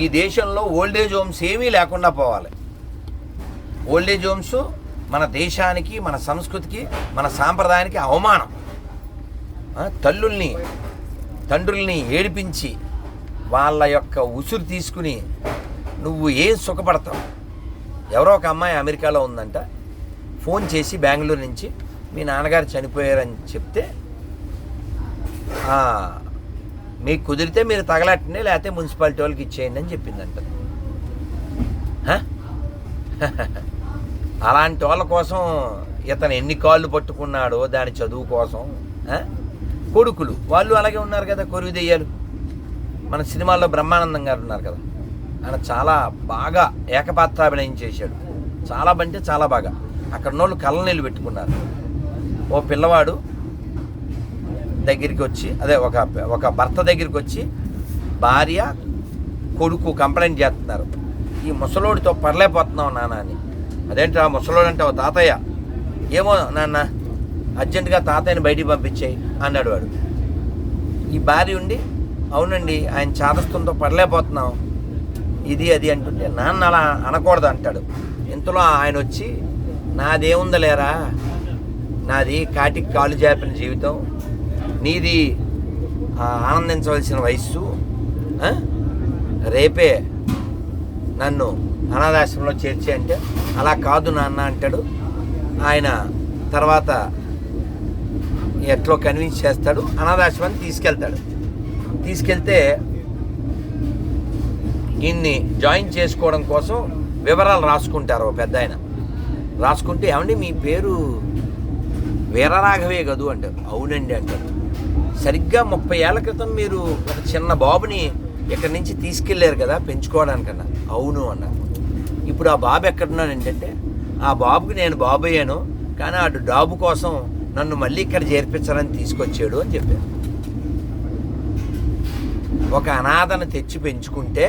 ఈ దేశంలో old age homes ఏమీ లేకుండా పోవాలి. ఓల్డేజ్ హోమ్స్ మన దేశానికి మన సంస్కృతికి మన సాంప్రదాయానికి అవమానం. తల్లుల్ని తండ్రుల్ని ఏడిపించి వాళ్ళ యొక్క ఉసురు తీసుకుని నువ్వు ఏం సుఖపడతావు? ఎవరో ఒక అమ్మాయి అమెరికాలో ఉందంట. ఫోన్ చేసి బెంగళూరు నుంచి మీ నాన్నగారు చనిపోయారని చెప్తే మీకు కుదిరితే మీరు తగలట్టండి లేకపోతే మున్సిపాలిటీ వాళ్ళకి ఇచ్చేయండి అని చెప్పిందంట. అలాంటి వాళ్ళ కోసం ఇతను ఎన్ని కాళ్ళు పట్టుకున్నాడో దాని చదువు కోసం కొడుకులు వాళ్ళు అలాగే ఉన్నారు కదా కొరువు దెయ్యాలు మన సినిమాల్లో బ్రహ్మానందం గారు ఉన్నారు కదా. ఆయన చాలా బాగా ఏకపాత్రాభినయం చేశాడు. చాలా అంటే చాలా బాగా. అక్కడ వాళ్ళు కళ్ళ నీళ్ళు పెట్టుకున్నారు. ఓ పిల్లవాడు దగ్గరికి వచ్చి అదే ఒక ఒక భర్త దగ్గరికి వచ్చి భార్య కొడుకు కంప్లైంట్ చేస్తున్నారు. ఈ ముసలోడితో పర్లేకపోతున్నావు నాన్న అని. అదేంటి ఆ ముసలోడు అంటే ఓ తాతయ్య? ఏమో నాన్న అర్జెంటుగా తాతయ్యని బయటికి పంపించేయి అన్నాడు వాడు. ఈ భార్య ఉండి అవునండి ఆయన చాదస్తంతో పడలేకపోతున్నాం ఇది అది అంటుంటే నాన్న అలా అనకూడదు అంటాడు. ఇంతలో ఆయన వచ్చి నాదేముందలేరా? నాది కాటికి కాలు జాపిన జీవితం. నీది ఆనందించవలసిన వయస్సు రేపే నన్ను అనాథాశ్రమంలో చేర్చి అంటే అలా కాదు నాన్న అంటాడు. ఆయన తర్వాత ఎట్లో కన్విన్స్ చేస్తాడు అనాథాశ్రమాన్ని తీసుకెళ్తాడు. తీసుకెళ్తే ఈయన్ని జాయిన్ చేసుకోవడం కోసం వివరాలు రాసుకుంటారు ఒక పెద్ద ఆయన. రాసుకుంటే ఏమండి మీ పేరు వీరరాఘవే కదూ అంటారు. అవునండి అంటారు. సరిగ్గా ముప్పై ఏళ్ళ క్రితం మీరు ఒక చిన్న బాబుని ఇక్కడి నుంచి తీసుకెళ్ళారు కదా పెంచుకోవడానికన్నా. అవును అన్నా. ఇప్పుడు ఆ బాబు ఎక్కడున్నాను ఏంటంటే ఆ బాబుకి నేను బాబు అయ్యాను కానీ ఆ డాబు కోసం నన్ను మళ్ళీ ఇక్కడ చేర్పించాలని తీసుకొచ్చాడు అని చెప్పాను ఒక అనాథను తెచ్చి పెంచుకుంటే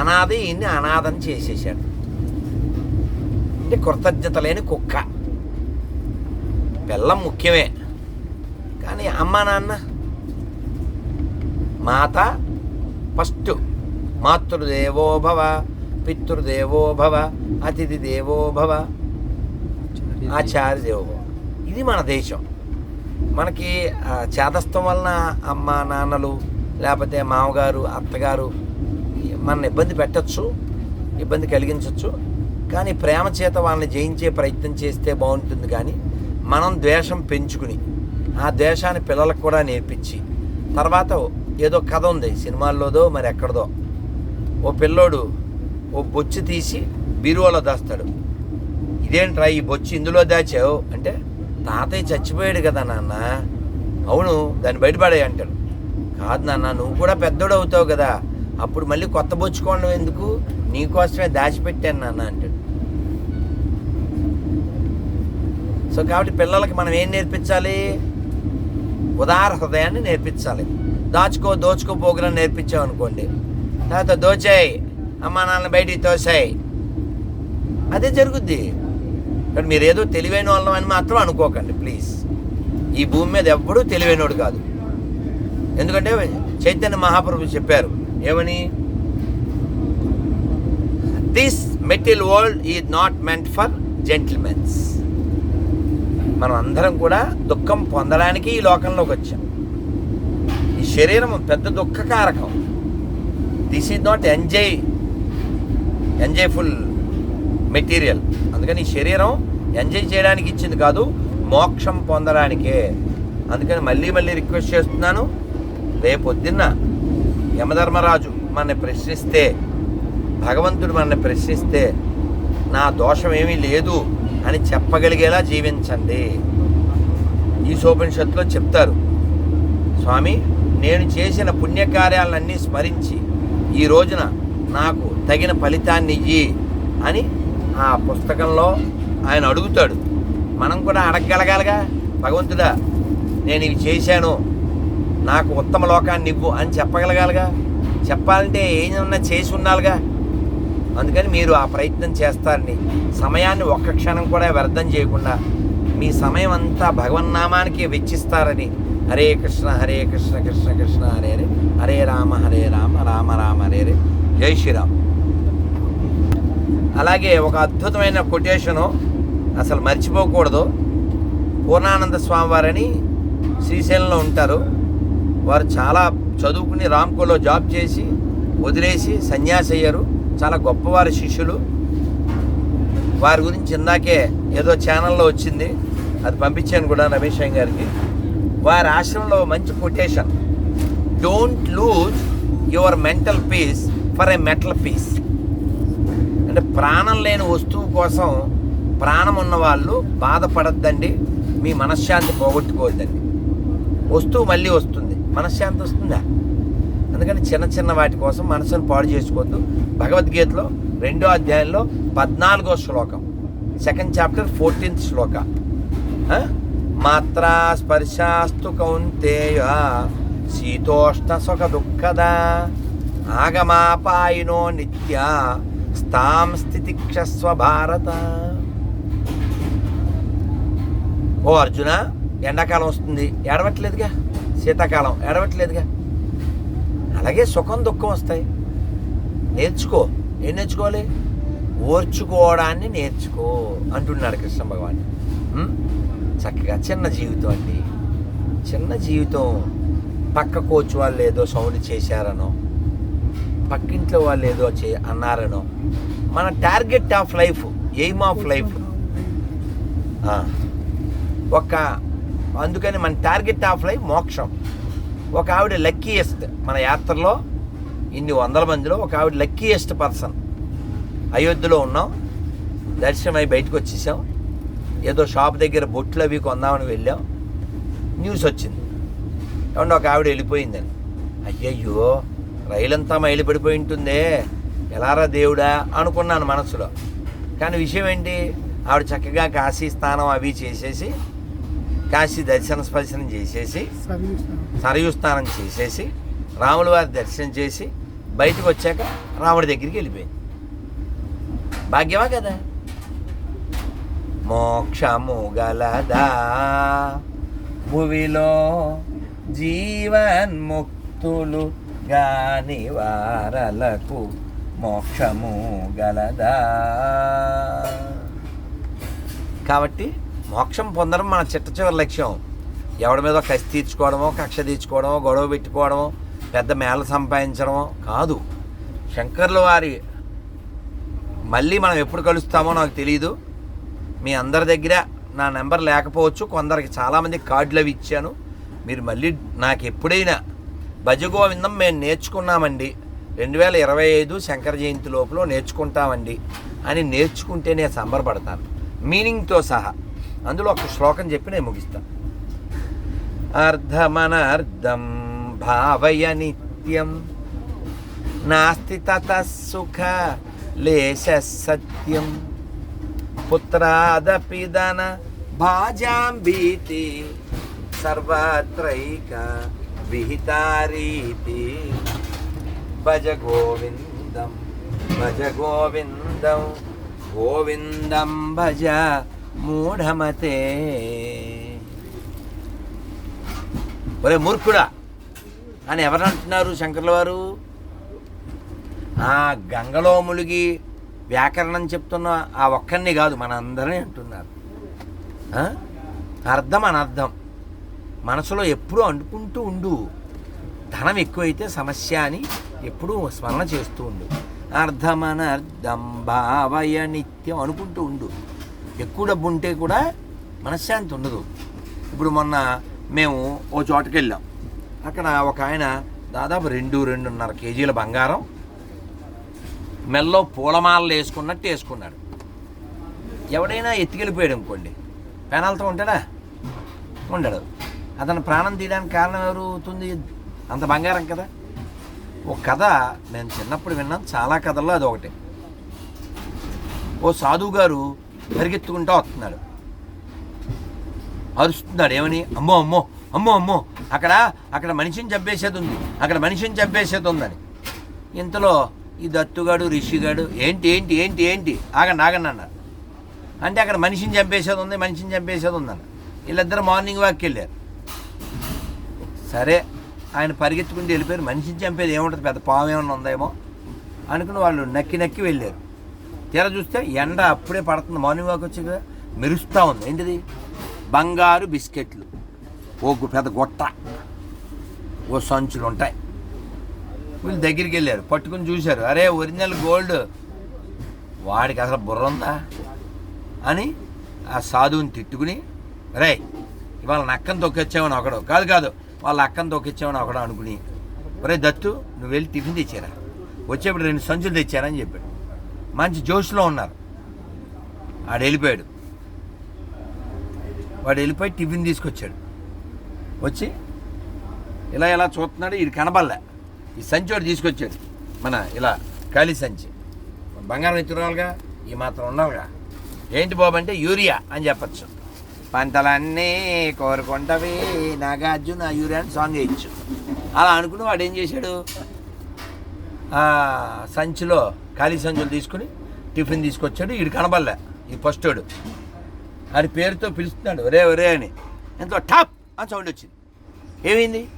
అనాథ ఈయన్ని అనాథను చేసేసాడు అంటే కృతజ్ఞత లేని కుక్క. బెల్లం ముఖ్యమే. కానీ అమ్మా నాన్న మాత ఫస్ట్ మాతృదేవోభవ పితృదేవోభవ అతిథి దేవోభవ ఆచార్య దేవోభవ ఇది మన దేశం. మనకి చేతస్థం వలన అమ్మ నాన్నలు లేకపోతే మామగారు అత్తగారు మన ఇబ్బంది పెట్టచ్చు ఇబ్బంది కలిగించవచ్చు కానీ ప్రేమ చేత వాళ్ళని జయించే ప్రయత్నం చేస్తే బాగుంటుంది కానీ మనం ద్వేషం పెంచుకుని ఆ ద్వేషాన్ని పిల్లలకు కూడా నేర్పించి తర్వాత ఏదో కథ ఉంది సినిమాల్లోదో మరి ఎక్కడదో. ఓ పిల్లోడు ఓ బొచ్చు తీసి బీరువాలో దాస్తాడు. ఇదేంట్రా ఈ బొచ్చు ఇందులో దాచావు? అంటే తాతయ్య చచ్చిపోయాడు కదా నాన్న. అవును దాన్ని బయటపడే అంటాడు. కాదు నాన్న నువ్వు కూడా పెద్దోడు అవుతావు కదా. అప్పుడు మళ్ళీ కొత్త బొచ్చుకోవడం ఎందుకు? నీకోసమే దాచిపెట్టాను నాన్న అంటాడు. సో కాబట్టి పిల్లలకి మనం ఏం నేర్పించాలి? ఉదార హృదయాన్ని నేర్పించాలి. దాచుకో దోచుకో పోగులను నేర్పించాం అనుకోండి. తర్వాత దోచాయి. అమ్మా నాన్న బయటికి తోసాయి. అదే జరుగుద్ది. కానీ మీరు ఏదో తెలివైన వాళ్ళం అని మాత్రం అనుకోకండి ప్లీజ్. ఈ భూమి మీద ఎవ్వడూ తెలివైనోడు కాదు. ఎందుకంటే చైతన్య మహాప్రభు చెప్పారు ఏమని? This material world is not meant for gentlemens మనం అందరం కూడా దుఃఖం పొందడానికి ఈ లోకంలోకి వచ్చాం. ఈ శరీరం పెద్ద దుఃఖకారకం this is not enjoy enjoyful material అందుకని ఈ శరీరం ఎంజాయ్ చేయడానికి ఇచ్చింది కాదు మోక్షం పొందడానికే. అందుకని మళ్ళీ మళ్ళీ రిక్వెస్ట్ చేస్తున్నాను రేపొద్దున్న యమధర్మరాజు మనని ప్రశ్నిస్తే భగవంతుడు మనని ప్రశ్నిస్తే నా దోషం ఏమీ లేదు. అని చెప్పగలిగేలా జీవించండి. ఈ సోపనిషత్తులో చెప్తారు స్వామి నేను చేసిన పుణ్యకార్యాలన్నీ స్మరించి ఈ రోజున నాకు తగిన ఫలితాన్ని ఇయ్యి అని ఆ పుస్తకంలో ఆయన అడుగుతాడు. మనం కూడా అడగగలగాలిగా? భగవంతుడా నేను ఇవి చేశాను. నాకు ఉత్తమ లోకాన్ని ఇవ్వు అని చెప్పగలగాలిగా? చెప్పాలంటే ఏమన్నా చేసి ఉండాలిగా? అందుకని మీరు ఆ ప్రయత్నం చేస్తారని సమయాన్ని ఒక్క క్షణం కూడా వ్యర్థం చేయకుండా మీ సమయం అంతా భగవన్నామానికి వెచ్చిస్తారని హరే కృష్ణ హరే కృష్ణ కృష్ణ కృష్ణ హరే హరే హరే రామ హరే రామ రామ రామ హరే హరే జై శ్రీరామ్. అలాగే ఒక అద్భుతమైన కొటేషను అసలు మర్చిపోకూడదు. పూర్ణానంద స్వామి వారని శ్రీశైలంలో ఉంటారు. వారు చాలా చదువుకుని రామ్కోలో జాబ్ చేసి వదిలేసి సన్యాసి అయ్యారు చాలా గొప్పవారి శిష్యులు. వారి గురించి ఇందాకే ఏదో ఛానల్లో వచ్చింది. అది పంపించాను కూడా రమేష్ అయ్య గారికి. వారి ఆశ్రమంలో మంచి quotation don't lose your mental peace for a metal piece అంటే ప్రాణం లేని వస్తువు కోసం ప్రాణం ఉన్న వాళ్ళు బాధపడద్దండి. మీ మనశ్శాంతి పోగొట్టుకోవద్దండి. వస్తువు మళ్ళీ వస్తుంది. మనశ్శాంతి వస్తుందా? అందుకని చిన్న చిన్న వాటి కోసం మనసును పాడు చేసుకోవద్దు. భగవద్గీతలో రెండో అధ్యాయంలో పద్నాలుగో శ్లోకం. Second chapter fourteenth shloka. మాత్ర మాత్రా స్పర్శాస్తు కౌంతేయ శీతోష్ణ సుఖ దుఃఖద. ఆగమాపాయినో నిత్య స్థాం స్థితిక్షస్వ భారత. ఓ అర్జున ఎండాకాలం వస్తుంది. ఏడవట్లేదుగా? శీతాకాలం. ఏడవట్లేదుగా? అలాగే సుఖం దుఃఖం వస్తాయి. నేర్చుకో. ఏం నేర్చుకోవాలి? ఓర్చుకోవడాన్ని నేర్చుకో అంటున్నాడు కృష్ణ భగవాన్. చక్కగా చిన్న జీవితం అండి. చిన్న జీవితం పక్క కోచ్ వాళ్ళు ఏదో సౌండ్ చేశారనో పక్కింట్లో వాళ్ళు ఏదో చే అన్నారనో మన target of life aim of life. ఒక అందుకని మన టార్గెట్ ఆఫ్ లైఫ్ మోక్షం. ఒక ఆవిడ లక్కీయెస్ట్ మన యాత్రలో ఇన్ని వందల మందిలో ఒక ఆవిడ లక్కీయెస్ట్ పర్సన్ అయోధ్యలో ఉన్నాం. దర్శనం అయి బయటకు వచ్చేసాం. ఏదో షాప్ దగ్గర బొట్లు అవి కొందామని వెళ్ళాం. న్యూస్ వచ్చింది. ఏమంటే ఒక ఆవిడ వెళ్ళిపోయిందని అయ్యయ్యో రైలంతా మైలు పడిపోయి ఉంటుందే. ఎలారా దేవుడా అనుకున్నాను మనసులో. కానీ విషయం ఏంటి? ఆవిడ చక్కగా కాశీ స్నానం అవి చేసేసి కాశీ దర్శన స్పర్శనం చేసేసి సరయు స్నానం చేసేసి రాముల వారి దర్శనం చేసి బయటకు వచ్చాక రాముడి దగ్గరికి వెళ్ళిపోయింది. భాగ్యమా కదా? మోక్షము గలదా భువిలో జీవన్ముక్తులు గాని వారలకు మోక్షము గలదా కాబట్టి మోక్షం పొందడం మన చిట్ట చివరి లక్ష్యం. ఎవడి మీద కసి తీర్చుకోవడమో కక్ష తీర్చుకోవడమో గొడవ పెట్టుకోవడమో పెద్ద మేళ సంపాదించడమో కాదు. శంకర్ల వారి మళ్ళీ మనం ఎప్పుడు కలుస్తామో నాకు తెలియదు మీ అందరి దగ్గర నా నెంబర్ లేకపోవచ్చు కొందరికి చాలామంది కార్డులు అవి ఇచ్చాను. మీరు మళ్ళీ నాకు ఎప్పుడైనా భజగోవిందం మేము నేర్చుకున్నామండి. రెండు వేల ఇరవై ఐదు శంకర జయంతి లోపల నేర్చుకుంటామండి అని నేర్చుకుంటే నేను సంబరపడతాను. మీనింగ్తో సహా. అందులో ఒక శ్లోకం చెప్పి నేను ముగిస్తాను అర్ధమనర్ధం భావయ నిత్యం. నాస్తి తతసుఖ లేశ సత్యం. పుత్రాదపిదన భాజాం భీతి. సర్వత్రైక విహితారీతి. భజ గోవిందం భజ గోవిందం గోవిందం భజ మూఢమతే. ఒరే మూర్ఖుడా అని ఎవరు అంటున్నారు శంకర్ల వారు? ఆ గంగలో ములిగి వ్యాకరణం చెప్తున్న ఆ ఒక్కరిని కాదు మనందరినీ అంటున్నారు. అర్థం అనర్థం. మనసులో ఎప్పుడూ అంటుకుంటూ ఉండు. ధనం ఎక్కువైతే సమస్య అని ఎప్పుడూ స్మరణ చేస్తూ ఉండు. అర్థమనర్థం భావయ నిత్యం అనుకుంటూ ఉండు. ఎక్కువ డబ్బు ఉంటే కూడా మనశ్శాంతి ఉండదు. ఇప్పుడు మొన్న మేము ఓ చోటకి వెళ్ళాం. అక్కడ ఒక ఆయన దాదాపు రెండు రెండున్నర కేజీల బంగారం మెల్లో పూలమాలలు వేసుకున్నట్టు వేసుకున్నాడు. ఎవడైనా ఎత్తికెళ్ళిపోయాడు అనుకోండి. పెనాలతో ఉంటాడా? ఉండడు. అతను ప్రాణం తీయడానికి కారణం ఎవరుతుంది అంత బంగారం కదా. ఒక కథ నేను చిన్నప్పుడు విన్నాను. చాలా కథల్లో అది ఒకటి. ఓ సాధువు గారు పరిగెత్తుకుంటూ వస్తున్నాడు. అరుస్తున్నాడు ఏమని? అమ్మో అమ్మో అమ్మో అమ్మో అక్కడ అక్కడ మనిషిని చంపేసేది ఉంది అక్కడ మనిషిని చంపేసేది ఉందని. ఇంతలో ఈ దత్తుగాడు రిషిగాడు ఏంటి ఏంటి ఏంటి ఏంటి? ఆగండి ఆగండి అన్నారు. అంటే అక్కడ మనిషిని చంపేసేది ఉంది మనిషిని చంపేసేది ఉందన్న వీళ్ళిద్దరు మార్నింగ్ వాక్కి వెళ్ళారు. సరే ఆయన పరిగెత్తుకుంటూ వెళ్ళిపోయారు. మనిషిని చంపేది ఏముంటుంది? పెద్ద పాము ఏమన్నా ఉందేమో? అనుకుని వాళ్ళు నక్కి నక్కి వెళ్ళారు. తీర చూస్తే ఎండ అప్పుడే పడుతుంది. మార్నింగ్ వాక్ వచ్చి కదా మెరుస్తూ ఉంది. ఏంటిది? బంగారు బిస్కెట్లు. ఓ గు- పెద్ద గొట్ట. ఓ సంచులు ఉంటాయి. వీళ్ళు దగ్గరికి వెళ్ళారు. పట్టుకుని చూశారు. అరే ఒరిజినల్ గోల్డ్. వాడికి అసలు బుర్ర ఉందా? అని ఆ సాధువుని తిట్టుకుని రే ఇవాళ నక్కను తొక్కొచ్చామని ఒకడు. కాదు కాదు వాళ్ళ అక్కను తొక్కొచ్చామని ఒకడు అనుకుని ఒరే దత్తు నువ్వు వెళ్ళి టిఫిన్ తెచ్చారా. వచ్చేప్పుడు రెండు సంచులు తెచ్చారని చెప్పాడు. మంచి జోష్లో ఉన్నారు. ఆడు వెళ్ళిపోయాడు. వాడు వెళ్ళిపోయి టిఫిన్ తీసుకొచ్చాడు. వచ్చి ఇలా ఇలా చూస్తున్నాడు? ఇది కనబడలే. ఈ సంచి వాడు తీసుకొచ్చాడు. మన ఇలా ఖాళీ సంచి. బంగారం ఎత్తురాలుగా ఈ మాత్రం ఉండాలిగా. ఏంటి బాబంటే యూరియా అని చెప్పచ్చు. పంటలన్నీ కోరుకుంటవి నాగార్జున యూరియా అని సాంగ్ వేయచ్చు. అలా అనుకుని వాడు ఏం చేశాడు? సంచిలో ఖాళీ సంచులు తీసుకుని టిఫిన్ తీసుకొచ్చాడు. వీడు కనబడలే. ఈ ఫస్టోడు ఆడి పేరుతో పిలుస్తున్నాడు. ఒరే ఒరే అని. ఎంతో టాప్ అని సౌండ్ వచ్చింది. ఏమైంది?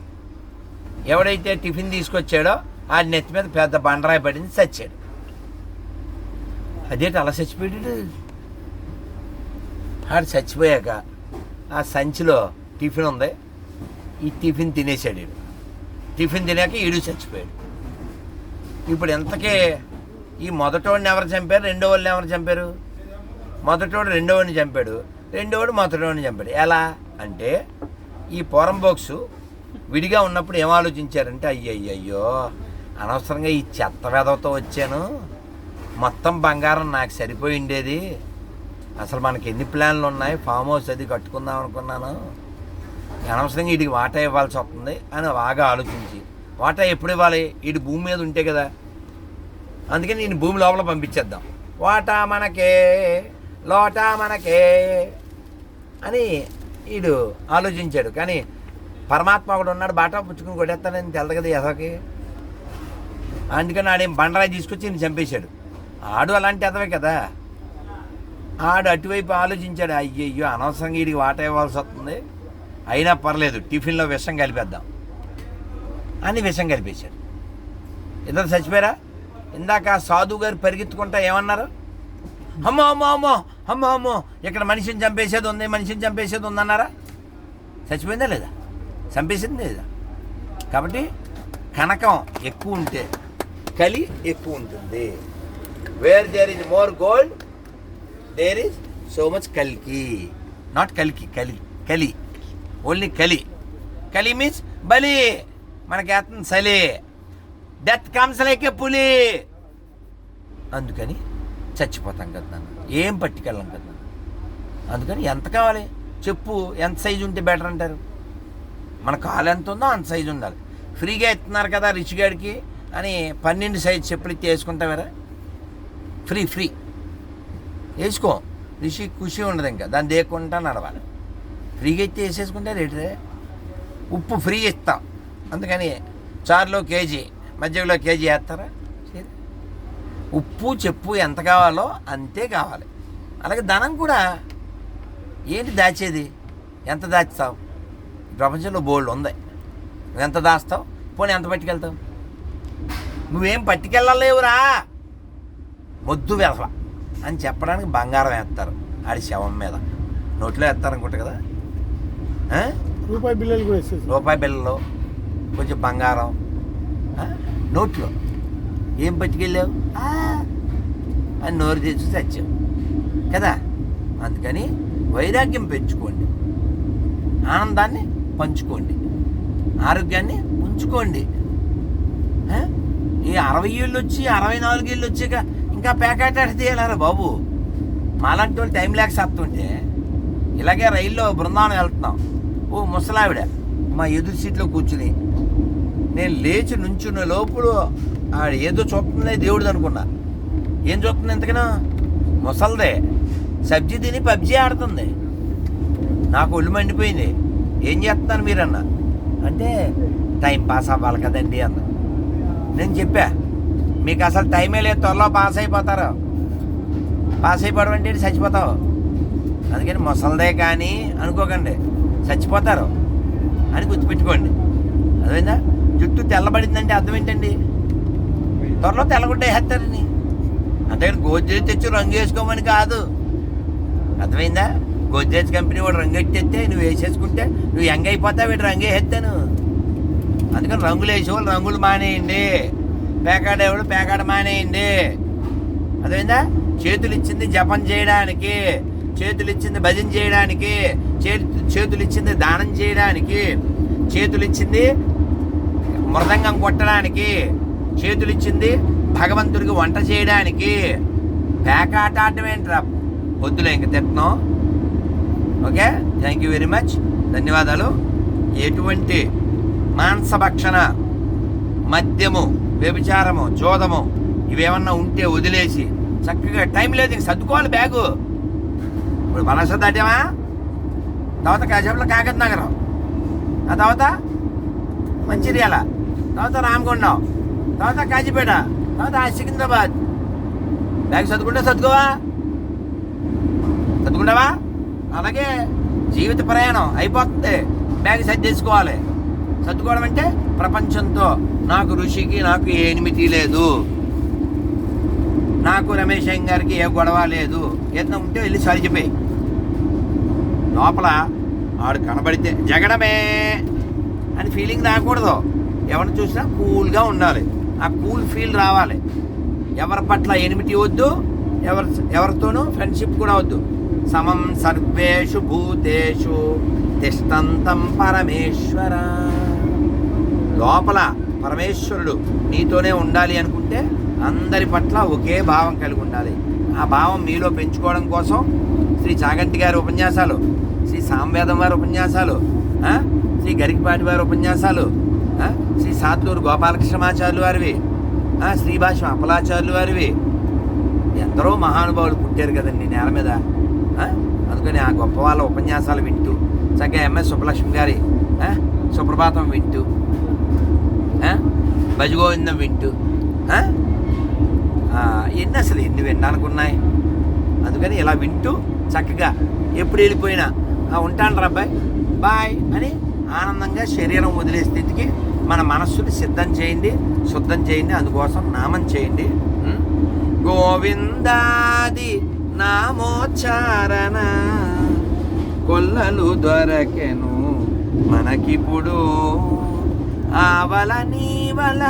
ఎవడైతే టిఫిన్ తీసుకొచ్చాడో ఆ నెత్తి మీద పెద్ద బండరాయి పడింది చచ్చాడు. అదేంటి అలా చచ్చిపోయాడు? ఆడు చచ్చిపోయాక ఆ సంచిలో టిఫిన్ ఉంది. ఈ టిఫిన్ తినేసాడు టిఫిన్ తినాక ఈడు చచ్చిపోయాడు. ఇప్పుడు ఇంతకీ ఈ మొదటోడిని ఎవరు చంపారు? రెండో వాళ్ళని ఎవరు చంపారు? మొదటోడు రెండోవాడిని చంపాడు. రెండోవాడు మొదటోడిని చంపాడు. ఎలా అంటే ఈ పోరం బాక్సు విడిగా ఉన్నప్పుడు ఏం ఆలోచించారంటే అయ్యయ్యో అనవసరంగా ఈ చెత్త వెదవతో వచ్చాను. మొత్తం బంగారం నాకు సరిపోయి ఉండేది అసలు మనకి ఎన్ని ప్లాన్లు ఉన్నాయి? ఫామ్ హౌస్ అది కట్టుకుందాం అనుకున్నాను. అనవసరంగా వీటికి వాటా ఇవ్వాల్సి వస్తుంది అని బాగా ఆలోచించి వాటా ఎప్పుడు ఇవ్వాలి? వీడి భూమి మీద ఉంటే కదా. అందుకని నేను భూమి లోపల పంపించేద్దాం. వాటా మనకే లోటా మనకే అని వీడు ఆలోచించాడు. కానీ పరమాత్మ ఒకడు ఉన్నాడు బాటా పుచ్చుకుని కొట్టేస్తానని తెలదు కదా ఎదవకి అందుకని ఆడేం బండరాయి తీసుకొచ్చి నేను చంపేశాడు. ఆడు అలాంటి ఎదవే కదా. ఆడు అటువైపు ఆలోచించాడు అయ్యయ్యో అనవసరంగా వీడికి వాటా ఇవ్వాల్సి వస్తుంది. అయినా పర్లేదు టిఫిన్లో విషం కలిపేద్దాం. అని విషం కలిపేశాడు ఇద్దరు చచ్చిపోయారా? ఇందాక సాధు గారు పరిగెత్తుకుంటా ఏమన్నారు? అమ్మో అమ్మో అమ్మో అమ్మో అమ్మో ఇక్కడ మనిషిని చంపేసేది ఉంది మనిషిని చంపేసేది ఉందన్నారా చచ్చిపోయిందా లేదా? చంపేసింది లేదా? కాబట్టి కనకం ఎక్కువ ఉంటే కలి ఎక్కువ ఉంటుంది. Where there is more gold there is so much కల్కి నాట్ కల్కి కలి కలి ఓన్లీ కలి కలి మీన్స్ బలి మనకి వేస్తుంది చలే డెత్ కమ్స్ లైక్ ఏ పులి. అందుకని చచ్చిపోతాం కదా నాన్న. ఏం పట్టుకెళ్ళం కదా అందుకని ఎంత కావాలి? చెప్పు ఎంత సైజు ఉంటే బెటర్ అంటారు? మన కాలు ఎంత ఉందో అంత సైజు ఉండాలి. ఫ్రీగా ఇస్తున్నారు కదా రిచ్ గాడికి అని పన్నెండు సైజు చెప్పులు ఇచ్చి వేసుకుంటావరా? ఫ్రీ ఫ్రీ వేసుకో. రిషి ఖుషి ఉండదు ఇంకా. దాన్ని దేక్కుంటా నడవాలి. ఫ్రీగా ఇచ్చి వేసేసుకుంటే రేటు ఉప్పు ఫ్రీ ఇస్తాం. అందుకని చారులో కేజీ మధ్యలో కేజీ వేస్తారా. ఉప్పు చెప్పు ఎంత కావాలో అంతే కావాలి. అలాగే ధనం కూడా ఏంటి దాచేది? ఎంత దాచుతావు ప్రపంచంలో బోల్డ్ ఉంది. నువ్వు ఎంత దాస్తావు? పోనీ ఎంత పట్టుకెళ్తావు? నువ్వేం పట్టుకెళ్ళలేవురా. మొద్దు వెధవ అని చెప్పడానికి బంగారం వేస్తారు. ఆడి శవం మీద. నోట్లో వేస్తారు అనుకుంటా కదా? రూపాయి బిల్లలు కూడా రూపాయి బిళ్ళలు కొంచెం బంగారం. నోట్లో. ఏం పట్టుకెళ్ళావు? అని నోరు తెచ్చి సత్యం. కదా? అందుకని వైరాగ్యం పెంచుకోండి. ఆనందాన్ని పంచుకోండి. ఆరోగ్యాన్ని ఉంచుకోండి. ఈ అరవై ఏళ్ళు వచ్చి అరవై నాలుగు ఏళ్ళు వచ్చాక ఇంకా ప్యాకెట్ తీయాలరా బాబు? మాలాంటి వాళ్ళు టైం లేక సత్తుంటే ఇలాగే రైల్లో బృందావనం వెళ్తున్నాం. ఓ ముసలావిడ మా ఎదురు సీట్లో కూర్చుని నేను లేచి నుంచున్న లోపుడు ఆడ ఏదో చూస్తుంది దేవుడిది అనుకున్నా. ఏం చూస్తుంది ఎంతకైనా ముసల్దే. సబ్జీ తిని పబ్జీ ఆడుతుంది. నాకు ఒళ్ళు మండిపోయింది. ఏం చేస్తున్నారు మీరన్న? అంటే టైం పాస్ అవ్వాలి కదండి అన్న. నేను చెప్పా మీకు అసలు టైమే లేదు త్వరలో పాస్ అయిపోతారు. పాస్ అయిపోవడం అంటే చచ్చిపోతావు. అందుకని ముసల్దే కానీ అనుకోకండి. చచ్చిపోతారు. అని గుర్తుపెట్టుకోండి. అదేందా జుట్టు తెల్లబడిందంటే అర్థం ఏంటండి? త్వరలో తెల్లగుడ్డ వేస్తారని అంతేగాని గోద్రేజ్ తెచ్చి రంగు వేసుకోమని కాదు. అర్థమైందా? గోద్రేజ్ కంపెనీ వాడు రంగు ఎట్టేస్తే నువ్వు వేసేసుకుంటే నువ్వు యంగ్ అయిపోతావు వీడు రంగు వేసేస్తాను. అందుకని రంగులు వేసేవాళ్ళు రంగులు మానేయండి. పేకాడేవాడు పేకాడ మానేయండి. అర్థమైందా? చేతులు ఇచ్చింది జపం చేయడానికి చేతులు ఇచ్చింది భజన చేయడానికి చేతులు ఇచ్చింది దానం చేయడానికి చేతులు ఇచ్చింది మృదంగం కొట్టడానికి చేతులు ఇచ్చింది భగవంతుడికి వంట చేయడానికి పేకాట ఆడటం ఏంట్రా? వద్దులే ఇంక తిట్టను. Okay? Thank you very much ధన్యవాదాలు. ఎటువంటి మాంసభక్షణ మద్యము వ్యభిచారము జోదము ఇవేమన్నా ఉంటే వదిలేసి చక్కగా టైం లేదు ఇంక సర్దుకోవాలి బ్యాగు. ఇప్పుడు మనసు దాటామా తర్వాత కాసేపులో కాకత్ నగరం. ఆ తర్వాత? మంచిర్యాల తర్వాత రామగుండం తర్వాత కాజీపేట తర్వాత ఆ సికింద్రాబాద్. బ్యాగ్ చదువుకుంటే చదువుకోవా చదువుకుంటావా అలాగే జీవిత ప్రయాణం అయిపోతుంది. బ్యాగ్ సర్దేసుకోవాలి సర్దుకోవడం అంటే ప్రపంచంతో. నాకు ఋషికి నాకు ఏ ఎనిమిది లేదు. నాకు రమేష్ అయ్య గారికి ఏ గొడవ లేదు. ఏదైనా ఉంటే వెళ్ళి సరిచిపోయి లోపల ఆడు కనబడితే జగడమే. అని ఫీలింగ్ రాకూడదు. ఎవరిని చూసినా కూల్గా ఉండాలి. ఆ కూల్ ఫీల్ రావాలి. ఎవరి పట్ల ఎనిమిటి వద్దు ఎవరి ఎవరితోనూ ఫ్రెండ్షిప్ కూడా వద్దు. సమం సర్వేషు భూతేషు తిష్టంతం పరమేశ్వర. లోపల పరమేశ్వరుడు నీతోనే ఉండాలి అనుకుంటే అందరి పట్ల ఒకే భావం కలిగి ఉండాలి. ఆ భావం మీలో పెంచుకోవడం కోసం శ్రీ చాగంటి గారి ఉపన్యాసాలు శ్రీ సాంవేదం వారి ఉపన్యాసాలు శ్రీ గరికపాటి వారి ఉపన్యాసాలు శ్రీ సాత్లూరు గోపాలకృష్ణమాచార్యులు వారివి శ్రీభాష అప్పలాచార్యులు వారివి. ఎందరో మహానుభావులు పుట్టారు కదండి నేల మీద అందుకని ఆ గొప్ప వాళ్ళ ఉపన్యాసాలు వింటూ చక్కగా ఎంఎస్ సుబ్బలక్ష్మి గారి సుప్రభాతం వింటూ భజగోవిందం వింటూ ఎన్ని అసలు ఎన్ని వినాలనుకున్నాయి అందుకని ఇలా వింటూ చక్కగా ఎప్పుడు వెళ్ళిపోయినా ఉంటాను ఉంటాను అబ్బాయి బాయ్ అని ఆనందంగా శరీరం వదిలే స్థితికి మన మనస్సుని సిద్ధం చేయండి శుద్ధం చేయండి అందుకోసం నామం చేయండి. గోవిందాది నామోచ్చారణ కొల్లలు దొరకెను మనకిప్పుడు. ఆవల నీవల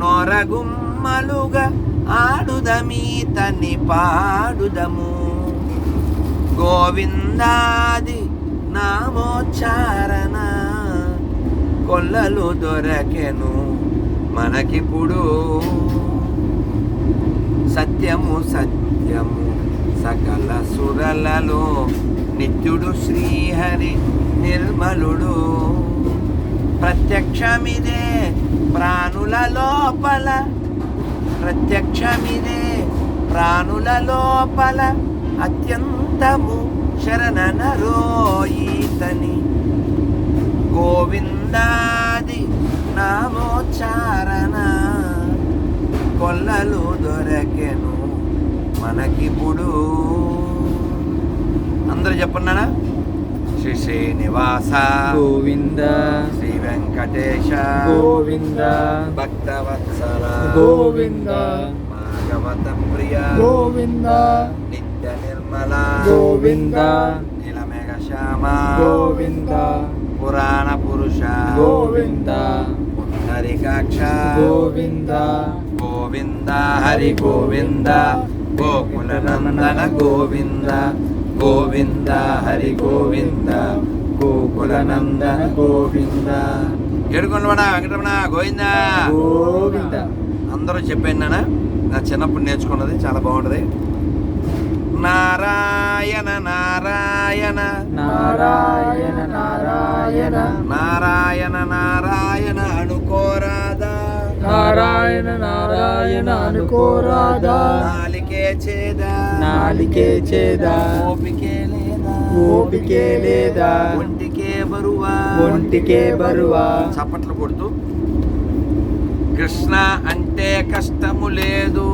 నొరగుమ్మలుగా ఆడుదమీతని పాడుదము. గోవిందాది నామోచ్చారణ కొల్లలు దొరకెను మనకిప్పుడు. సత్యము సత్యము సకల సురలలో నిత్యుడు శ్రీహరి నిర్మలుడు. ప్రత్యక్షమిదే ప్రాణుల లోపల ప్రత్యక్షమిదే ప్రాణుల లోపల అత్యంతము శరణనరోయితని. గోవిందాది నామోచ్చారణ కొల్లలు దొరకెను మనకిప్పుడు. అందరూ చెప్పన్నానా శ్రీ శ్రీనివాస. గోవింద. శ్రీ వెంకటేశ. గోవింద. భక్తవత్సల. గోవింద. భాగవత ప్రియ. గోవింద. నిత్య నిర్మల. గోవింద. నీలమేఘ శ్యామ. గోవింద. పురాణ పురుష. గోవింద. పుండరికాక్ష గోవింద. గోవింద హరి గోవింద. గోకుల నందన గోవింద. గోవింద హరి గోవింద. గోకుల నందన గోవింద. ఏడుకొండవాడ వెంకటరమణ గోవింద. గోవింద. అందరూ చెప్పాను నాన్న నా చిన్నప్పుడు నేర్చుకున్నది చాలా బాగుంటది. నారాయణ నారాయణ. నారాయణ నారాయణ. నారాయణ నారాయణ అనుకోరాదా. నారాయణ నారాయణ అనుకోరాదా. నాలికే చేదా. నాలికే చేదా. ఓపికే లేదా. ఓపికే లేదా. ఒంటికే బరువా. ఒంటికే బరువా. చప్పట్లు కొడుతూ. కృష్ణ అంటే కష్టము లేదు.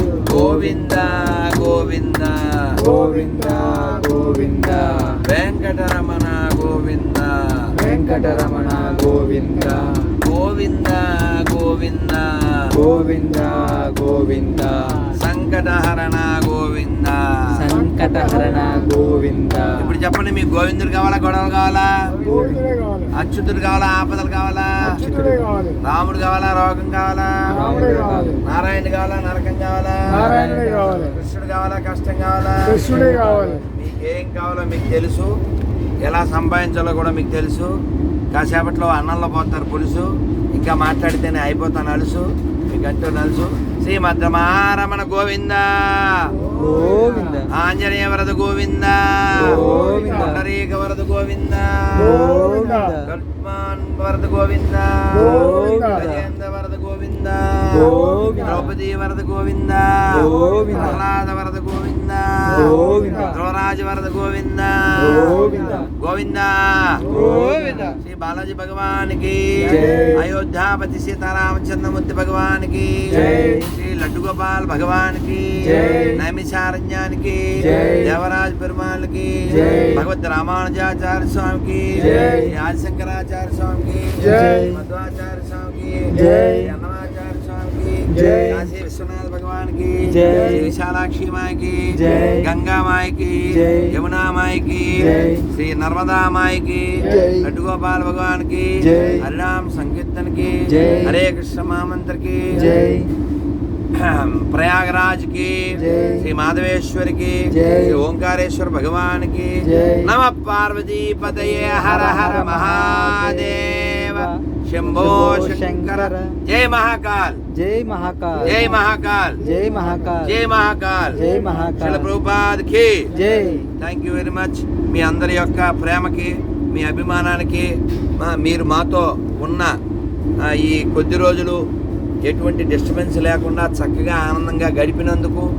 గోవింద గోవింద గోవింద గోవింద వెంకటరమణ గోవింద వెంకటరమణ గోవింద గోవింద గోవింద. గోవింద గోవింద. సంకటహరణ గోవింద. సంకటహరణ గోవింద. ఇప్పుడు చెప్పండి మీకు గోవిందుడు కావాలా గొడవలు కావాలా? అచ్యుతుడు కావాలా ఆపదలు కావాలా. రాముడు కావాలా రోగం కావాలా. నారాయణ కావాలా. నరకం కావాలి. కృష్ణుడు కావాలా కష్టం కావాలా? కృష్ణుడే కావాలి. మీకు ఏం కావాలో మీకు తెలుసు. ఎలా సంపాదించాలో కూడా మీకు తెలుసు. కాసేపట్లో అన్నంలో పోతారు పులుసు. ఇంకా మాట్లాడితేనే అయిపోతాను అలుసు. అంటూ నలుసు. శ్రీమద్రమారమణ గోవింద. గోవింద. ఆంజనేయ వరద గోవింద. వరద గోవింద. గోవింద. వరద గోవింద. గోవింద. గోవింద. ద్రౌపది వరద గోవింద. ప్రహ్లాద వరద గోవింద. ధ్రువరాజ వరద గోవింద గోవింద. శ్రీ బాలాజీ భగవానికి. అయోధ్యాపతి సీతారామచంద్రమూర్తి భగవానికి. శ్రీ లడ్డు గోపాల్ భగవానికి. నైమిషారణ్యానికి. దేవరాజ పెరుమాళ్ళకి. భగవద్ రామానుజాచార్య స్వామికి ఆదిశంకరాచార్య స్వామికి మధ్వాచార్య స్వామికి జై. కాశీ విశ్వనాథ భగవానికి. శ్రీ విశాలాక్షి మాయకి. గంగా మాయకి. యమునా మాయకి. శ్రీ నర్మదా మాయకి గోపాల్ భగవానికి జై. హరినామ సంకీర్తనకి. హరే కృష్ణ మహామంత్రకి ప్రయాగరాజ్కి. శ్రీ మాధవేశ్వరికి జై. శ్రీ ఓంకారేశ్వర భగవానికి జై. నమ పార్వతీ పతయే హర హర మహాదేవ శంభో శంకర. జై మహాకాల్. జై మహాకాల్. జై మహాకాల్. జై మహాకాల్. జై మహాకాల్. జై మహాకాల్. ప్రభుపాద్కి. జై. థ్యాంక్ యూ వెరీ మచ్ మీ అందరి యొక్క ప్రేమకి మీ అభిమానానికి మీరు మాతో ఉన్న ఈ కొద్ది రోజులు ఎటువంటి డిస్టర్బెన్స్ లేకుండా చక్కగా ఆనందంగా గడిపినందుకు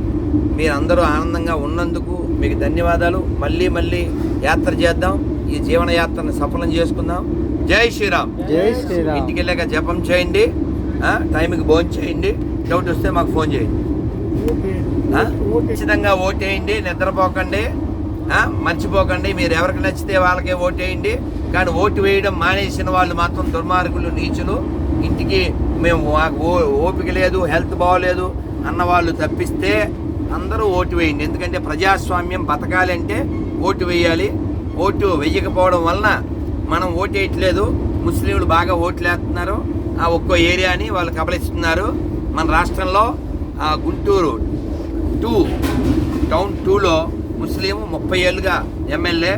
మీరందరూ ఆనందంగా ఉన్నందుకు మీకు ధన్యవాదాలు. మళ్ళీ మళ్ళీ యాత్ర చేద్దాం. ఈ జీవన యాత్రను సఫలం చేసుకుందాం. జై శ్రీరామ్. జై శ్రీరామ్. ఇంటికి వెళ్ళాక జపం చేయండి టైంకి భోజనం చేయండి డౌట్ వస్తే మాకు ఫోన్ చేయండి? ఖచ్చితంగా ఓటేయండి నిద్రపోకండి? మర్చిపోకండి. మీరు ఎవరికి నచ్చితే వాళ్ళకే ఓటేయండి కానీ ఓటు వేయడం మానేసిన వాళ్ళు మాత్రం దుర్మార్గులు నీచులు. ఇంటికి మేము ఓపిక లేదు హెల్త్ బాగోలేదు అన్న వాళ్ళు తప్పిస్తే అందరూ ఓటు వేయండి. ఎందుకంటే ప్రజాస్వామ్యం బతకాలంటే ఓటు వేయాలి. ఓటు వేయకపోవడం వలన మనం ఓటు వేయట్లేదు. ముస్లింలు బాగా ఓట్లు వేస్తున్నారు. ఆ ఒక్కో ఏరియాని వాళ్ళు కబలిస్తున్నారు. మన రాష్ట్రంలో ఆ గుంటూరు టూ టౌన్ టూలో ముస్లిం ముప్పై ఏళ్ళుగా ఎమ్మెల్యే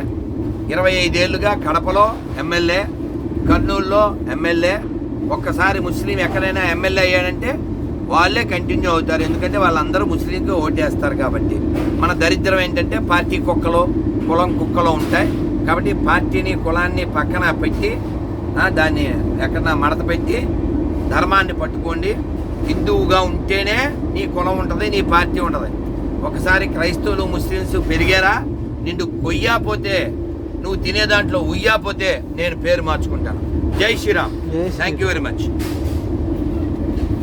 ఇరవై ఐదేళ్ళుగా కడపలో ఎమ్మెల్యే కర్నూలులో ఎమ్మెల్యే. ఒక్కసారి ముస్లిం ఎక్కడైనా ఎమ్మెల్యే అయ్యాడంటే వాళ్ళే కంటిన్యూ అవుతారు. ఎందుకంటే వాళ్ళందరూ ముస్లింకి ఓటేస్తారు కాబట్టి. మన దరిద్రం ఏంటంటే పార్టీ కుక్కలు కులం కుక్కలు ఉంటాయి. కాబట్టి పార్టీని కులాన్ని పక్కన పెట్టి దాన్ని ఎక్కడన్నా మడత పెట్టి ధర్మాన్ని పట్టుకోండి. హిందువుగా ఉంటేనే నీ కులం ఉంటుంది నీ పార్టీ ఉంటుంది. ఒకసారి క్రైస్తవులు ముస్లిమ్స్ పెరిగారా? నిండు కొయ్యాపోతే నువ్వు తినే దాంట్లో ఉయ్యాపోతే నేను పేరు మార్చుకుంటాను. జై Shriram. Thank you very much